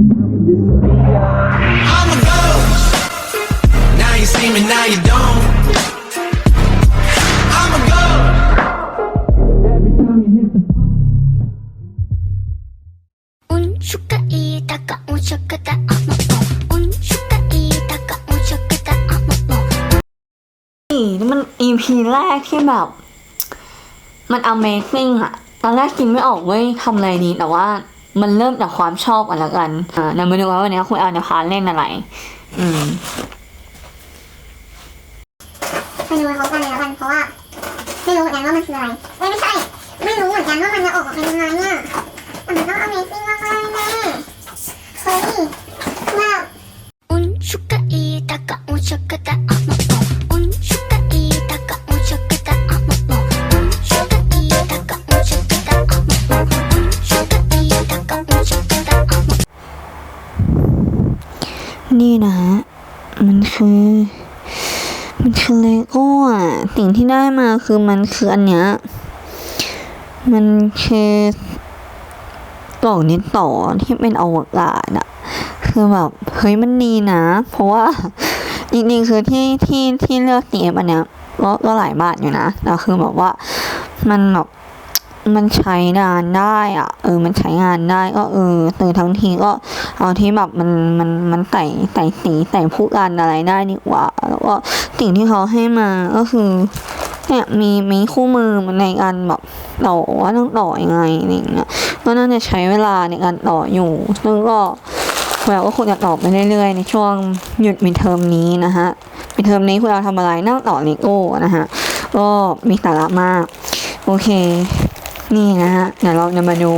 I'm a go. Now you see me, now you don't. อุ่นี่มะนั่นมัน EP แรกที่แบบ มัน amazing อะตอนแรกกินไม่ออกเว้ยทำอะไรนี้แต่ว่า มันเริ่มจากความชอบก่อนละกันเนำมาดูว่าวันนี้คุณอาจะพาเล่นอะไร อืมมาดูของกันเลยละกันเพราะว่าไม่รู้เหมือนกันว่ามันคืออะไรไม่ไม่ใช่ ไม่รู้เหมือนกันว่ามันจะออกมาเป็นยังไงเนี่ยแต่มันต้อง Amazing มากเๆแน่เฮ้ยแบบอุนชุกะอีตะกะอุนชุกะตะอมา นี่นะฮะ มันคือ มันคือเลโก้อะสิ่งที่ได้มาคือมันคืออันเนี้ย มันคือกล่องนี้ต่อที่เป็นอวกาศอะคือแบบเฮ้ยมันดีนะ เพราะว่าจริงๆคือที่ที่ที่เลือกตีอันเนี้ยก็ก็หลายบาทอยู่นะแต่คือแบบว่ามันแบบ มันใช้งานได้อะเออ มันใช้งานได้ก็เออตื่นทั้งทีก็เอาที่แบบมันมันมันใส่ใส่สีใส่ผู้กันอะไรได้ดีกว่า แล้วก็สิ่งที่เขาให้มาก็คือเนี่ยมีมีคู่มือในการแบบต่อว่าต้องต่อยังไงอะไรเงี้ยก็น่าจะใช้เวลาในการต่ออยู่ซึ่งก็เราก็ควรจะต่อไปเรื่อยๆ ในช่วงหยุดมิเทอมนี้นะฮะมิเทอมนี้คุณเราทำอะไรนั่งต่อเลโก้นะฮะก็มีสาระมาก โอเค นี่นะฮะเดี๋ยวเราจะมาดู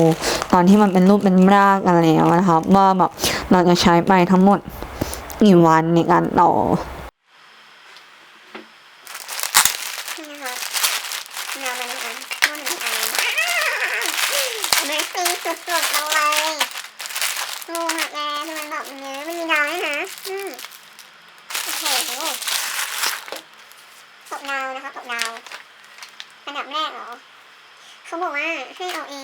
ตอนที่มันเป็นรูปเป็นร่างกันแล้วนะครับว่าแบบเราจะใช้ไปทั้งหมดกี่วันในการต่อนี่นะคะเรามาดูกันว่ามันคืออะไร Amazing สุดๆเลยงูหักแร้คือมันแบบนื้มันมีดาวด้วยนะอืมโอเคตกดาวนะคะตกดาวอันดับแรกเหรอ เขาบอกว่าให้เอา A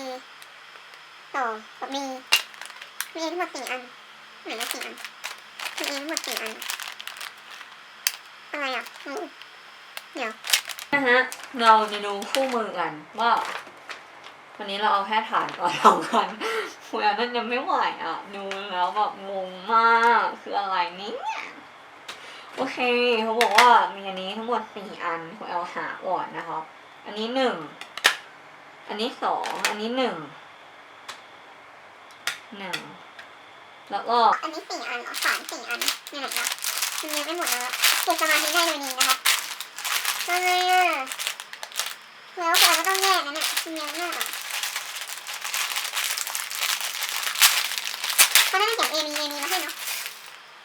ต่อกับ B มี A ทั้งหมดสี่อันไหนละสี่อันมี A ทั้งหมดสี่อัน อะไรอะเดี๋ยวนะฮะ เราจะดูคู่มือกันว่าวันนี้เราเอาแค่ฐานก่อนสองคันคุณอันนั้นยังไม่ไหวอะ ดูแล้วแบบงงมากคืออะไรนี่โอเคเขาบอกว่ามีอันนี้ทั้งหมดสี่อันคุณเอาหาก่อนนะครับ อันนี้หนึ่ง อันนี้สองอันนี้หนึ่งหนึ่งแล้วก็อันนี้สี่อันเหรอสามสี่อันนี่ไหนนะมันยังไม่หมดแล้วเก็บสมาธิได้โดยนี้นะคะทำไมอะแล้วแต่ก็ต้องแยกนะเนี่ยมันเยอะมากอะเขาน่าจะเขียน A B A B มาให้เนาะ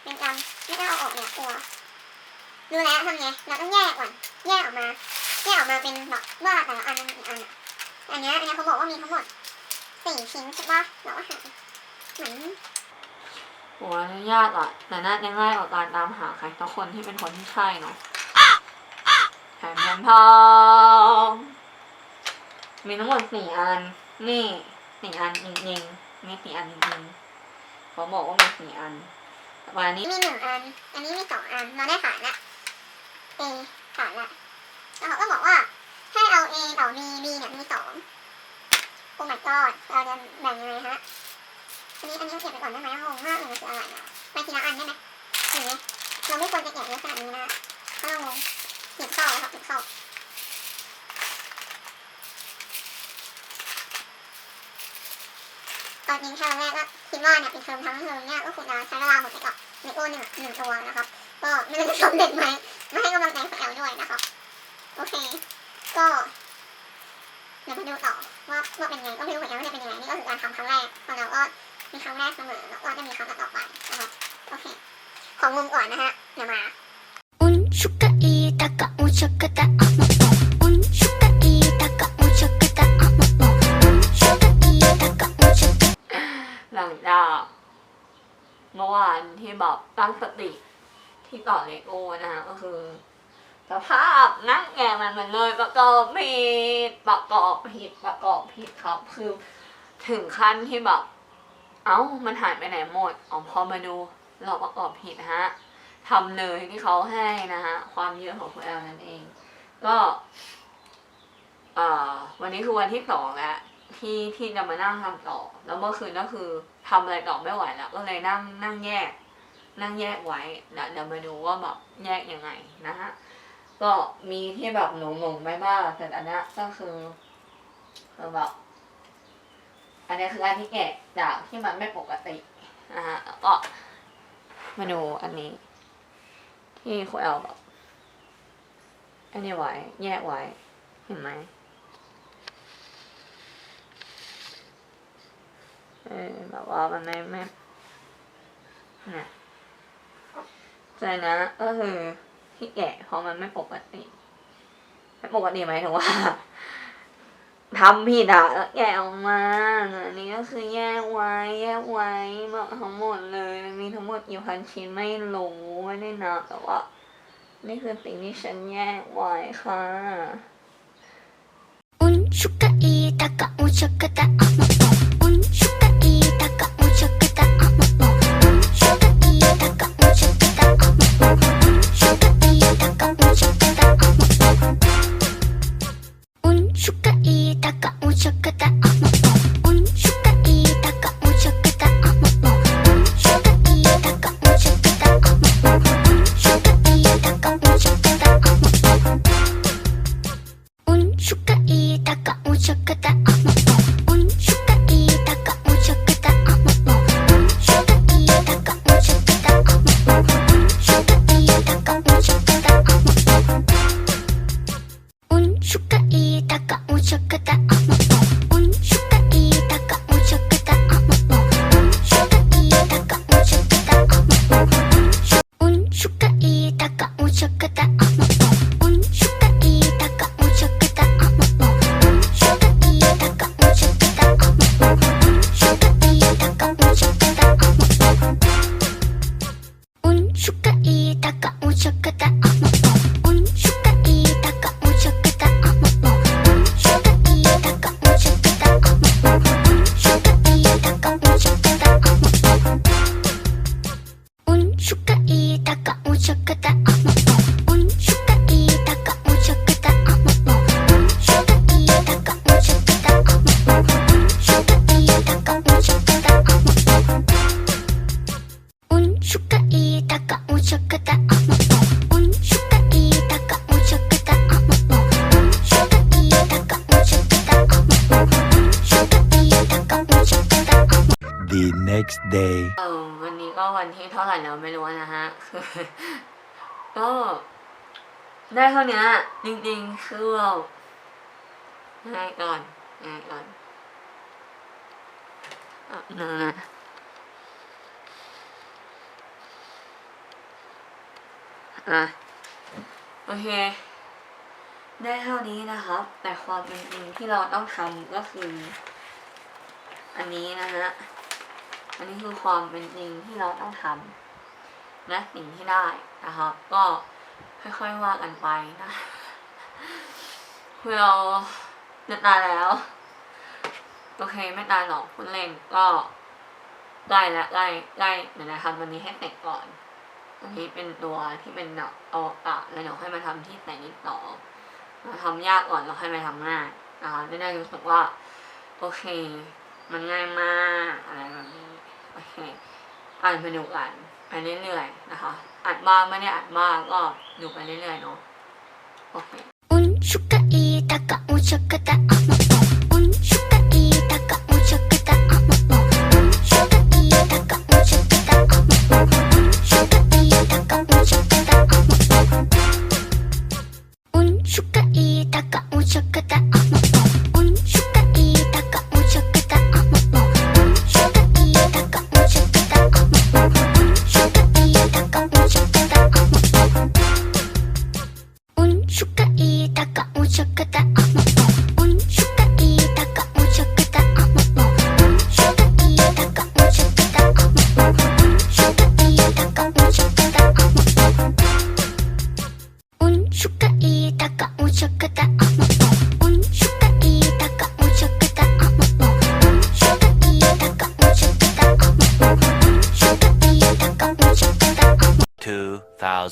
เป็นกรรมไม่ต้เอาออกเนี่ยกลัวรู้แล้วทำไงเราต้องแยกก่อนแยกออกมาแยกออกมาเป็นแบบว่าแต่ละอันมันอันอะ อันเนี้ยอันเนี้ยเขาบอกว่ามีทั้งหมดสี่ชิ้นใช่ปะเราก็หาเหมือนโหอันนี้ยากอะแต่น่าจะง่ายกว่าการตามหาใครสักคนที่เป็นคนที่ใช่เนาะแถมแถมทองมีทั้งหมดสี่อัน นี่สี่อันจริงๆมีสี่อันจริงๆเขาบอกว่ามีสี่อันแต่ว่าอันนี้มีหนึ่งอัน อันนี้มีสองอัน เราได้ฐานละ A ฐานละแล้วเขาก็บอกว่า ให้เอา A ต่อ B B เนี่ยมีสองโอ้ my god เราจะแบ่งยังไงฮะ อันนี้อันนี้เก็บไปก่อนได้ไหมงงมากเลยมันคืออะไรอะไปทีละอันได้ไหมหรือไงเราไม่ควรจะเก็บเยอะขนาดนี้นะเพราเรางงเก็บเข้าครับเก็บเข้าตอนนี้แค่แรกก็คิดว่าเนี่ยเป็นเทอมทั้งเทอมเนี่ยก็คงจะใช้เวลาหมดไปกับเลโก้หนึ่งหนึ่งตัวนะครับ ก็ไม่รู้จะสำเร็จไหมมาให้กำลังใจแอลด้วยนะครับ โอเค ก็เดี๋ยวมาดูต่อว่าว่าเป็นยังไงก็ไม่รู้เหมือนกันว่าจะเป็นยังไงนี่ก็คือการทำครั้งแรกของเราก็มีครั้งแรกเสมอแล้วก็จะมีครั้งต่อไปนะคะโอเคของมุมก่อนนะฮะเดี๋ยวมาอุนชุกะอีตะกะอุชุกะตะอะมะปะอุนชุกะอีตะกะอุชุกะตะอะมะปะอุนชุกะอีตะกะอุชุกะหลังจากเมื่อวานที่แบบตั้งสติที่ต่อเลโก้นะคะก็คือ สภาพนั่งแกงมันมันเลยประกอบผิดประกอบผิดประกอบผิดครับ คือถึงขั้นที่แบบ เอ้ามันหายไปไหนหมดอ๋อพอมาดูเราประกอบผิดฮะทำเลยที่เขาให้นะฮะความเยืดของคุณแอลนั่นเอง ก็วันนี้คือวันที่สองแล้วที่ที่จะมานั่งทำต่อ แล้วเมื่อคืนก็คือทำอะไรต่อไม่ไหวแล้ว ก็เลยนั่งนั่งแยก นั่งแยกไว้เดี๋ยวเดี๋ยวมาดูว่าแบบแยกยังไงนะฮะ ก็มีที่แบบหนูงงไปบ้างแต่อันนี้ก็คือคือแบบอันนี้คืออันที่แกะจากที่มันไม่ปกตินะฮะแล้วก็มาดูอันนี้ ที่คุณแอลแบบอันนี้ไว้แยกไว้เห็นไหมเออแบบว่ามันไม่ไม่เนี่ยแต่นะก็คือ ที่แก่เพราะมันไม่ปกติไม่ปกติไหมถึงว่าทำผิดอะแล้วแก่ออกมาอันนี้ก็คือแยกไว้แยกไว้แบบทั้งหมดเลยมีทั้งหมดอยู่พันชิ้นไม่รู้ไม่ได้นับแต่ว่านี่คือสิ่งที่ฉันแยกไว้ค่ะอุนชุกะอีตะกะอุนชุกะตะออ day. เออวันนี้ก็วันที่เท่าไหร่แล้วไม่รู้นะฮะ ก็ได้เท่านี้จริงๆคือแบบง่ายก่อนง่ายก่อนอะนั่นนะอะโอเค ได้เท่านี้นะครับ แต่ความเป็นจริงที่เราต้องทำก็คือ อันนี้นะฮะ อันนี้คือความเป็นจริงที่เราต้องทำและสิ่งที่ได้นะครับ ก็ค่อยๆว่ากันไปนะคือเราจะตายแล้วโอเคไม่ตายหรอกพูดเล่นก็ใกล้และใกล้ใกล้เดี๋ยวนะทำวันนี้ให้เสร็จก่อนอันนี้เป็นตัวที่เป็นดอกอวกาศแล้วเดี๋ยวค่อยมาทำที่แต่นิดต่อมาทำยากก่อนแล้วค่อยมาทำง่ายนะคะจะได้รู้สึกว่า โอเค มันง่ายมากอะไรแบบนี้ อ่านหนุกอ่านไปเรื่อยๆนะคะอ่านมากไม่ได้อ่านมากก็ดูไปเรื่อยๆเนาะโอเคอุนชุกะอีตะกะอุนชุะ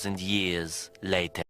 2,000 years later.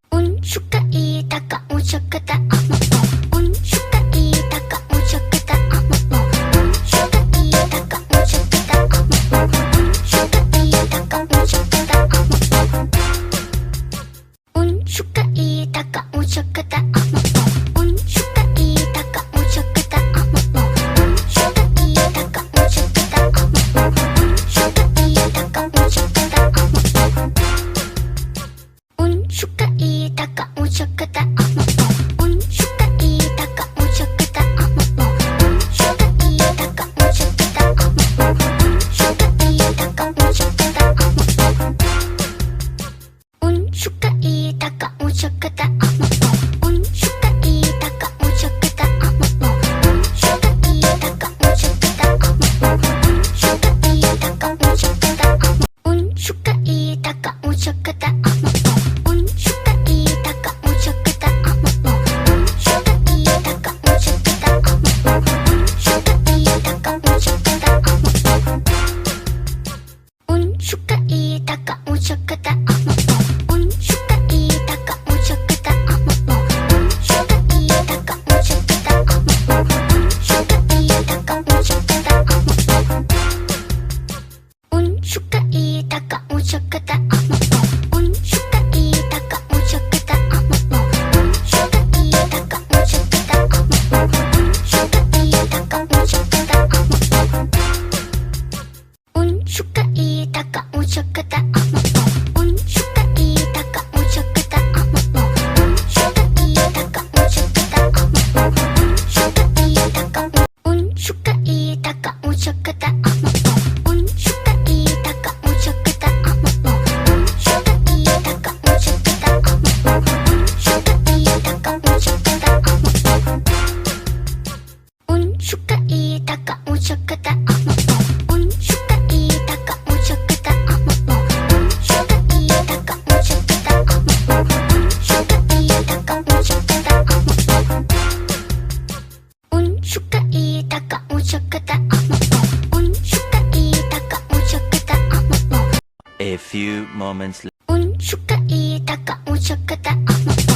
itaka unsukata amapo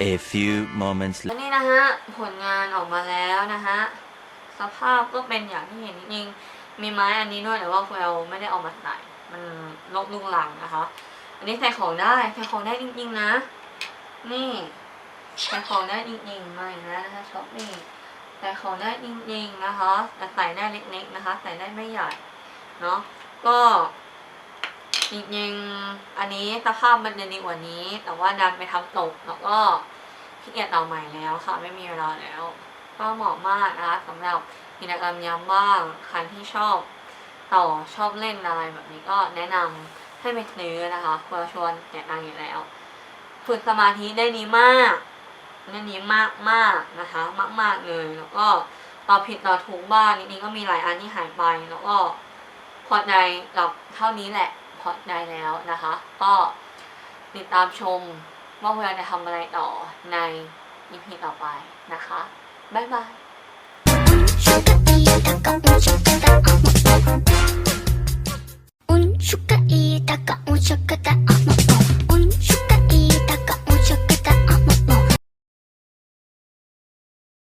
A few moments และ later. นี่นะฮะ ผลงานออกมาแล้วนะฮะ สภาพก็เป็นอย่างที่เห็นจริงๆมีไม้อันนี้ด้วยแต่ว่าคุณเอลไม่ได้เออกมาใส่มันลกลุงหลังนะคะ อันนี้ใส่ของได้ใส่ของได้จริง ๆ นะ นี่ใส่ของได้จริงๆมาอีกแล้วนะคะช็อปนี่ใส่ของได้จริงๆนะคะแต่ใส่ได้เล็กๆนะคะ ใส่ได้ไม่ใหญ่เนาะก็จริงๆอันนี้สภาพมันจะดีกว่านี้ แต่ว่าดันไปทำตกแล้วก็ขี้เกียจเอใหม่แล้วค่ะ ไม่มีเวลาแล้ว ก็เหมาะมากนะคะสำหรับกิจกรรมยามว่างใครที่ชอบต่อชอบเล่นอะไรแบบนี้ก็แนะนำให้ไปซื้อนะคะเพื่อชวนแนะนำอยู่แล้วฝึกสมาธิได้ดีมากได้ดีมากมากนะคะ มากมากเลยแล้วก็ตอบผิดตอบถูกบ้างนิดนี้ก็มีหลายอันที่หายไปแล้วก็พอใจกับเท่านี้แหละพอใจแล้วนะคะ ก็ติดตามชมว่าพวราจะทำอะไรต่อใน EP ต่อไปนะคะ 买买。